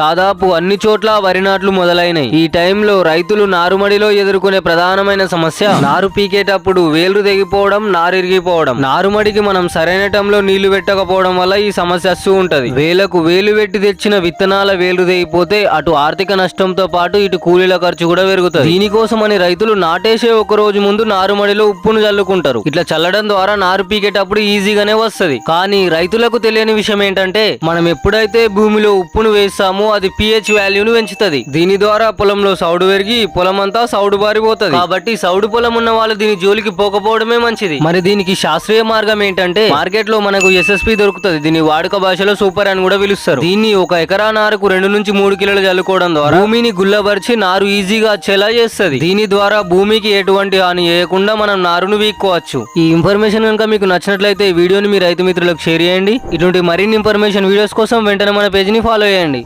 దాదాపు అన్ని చోట్ల వరి నాట్లు మొదలైనాయి. ఈ టైంలో రైతులు నారుమడిలో ఎదుర్కొనే ప్రధానమైన సమస్య నారు పీకేటప్పుడు వేలు తెగిపోవడం నారు ఇరిగిపోవడం నారుమడికి మనం సరైన టైంలో నీళ్ళు పెట్టకపోవడం వల్ల ఈ సమస్య వస్తూ ఉంటది. వేలకు వేలు పెట్టి తెచ్చిన విత్తనాల వేలు తెగిపోతే అటు ఆర్థిక నష్టంతో పాటు ఇటు కూలీల ఖర్చు కూడా పెరుగుతుంది. దీనికోసమని రైతులు నాటేసే ఒక రోజు ముందు నారుమడిలో ఉప్పును చల్లుకుంటారు. ఇట్లా చల్లడం ద్వారా నారు పీకేటప్పుడు ఈజీగానే వస్తుంది. కానీ రైతులకు తెలియని విషయం ఏంటంటే మనం ఎప్పుడైతే భూమిలో ఉప్పును వేస్తామో అది పిహెచ్ వాల్యూను పెంచుతుంది. దీని ద్వారా పొలంలో సౌడు పెరిగి పొలం అంతా సౌడు బారిపోతుంది కాబట్టి సౌడు పొలం ఉన్న వాళ్ళు దీని జోలికి పోకపోవడమే మంచిది. మరి దీనికి శాస్త్రీయ మార్గం ఏంటంటే మార్కెట్లో మనకు ఎస్ఎస్పి దొరుకుతుంది. దీని వాడుక భాషలో సూపర్ అని కూడా పిలుస్తారు. దీన్ని ఒక ఎకరా నారుకు రెండు నుంచి మూడు కిలోలు చల్లుకోవడం ద్వారా భూమిని గుల్లబరిచి నారు ఈజీగా వచ్చేలా చేస్తుంది. దీని ద్వారా భూమికి ఎటువంటి హాని చేయకుండా మనం నారును వీక్కోవచ్చు. ఈ ఇన్ఫర్మేషన్ కనుక మీకు నచ్చినట్లయితే ఈ వీడియోని మీ రైతు మిత్రులకు షేర్ చేయండి. ఇటువంటి మరిన్ని ఇన్ఫర్మేషన్ వీడియోస్ కోసం వెంటనే మన పేజ్ని ఫాలో చేయండి.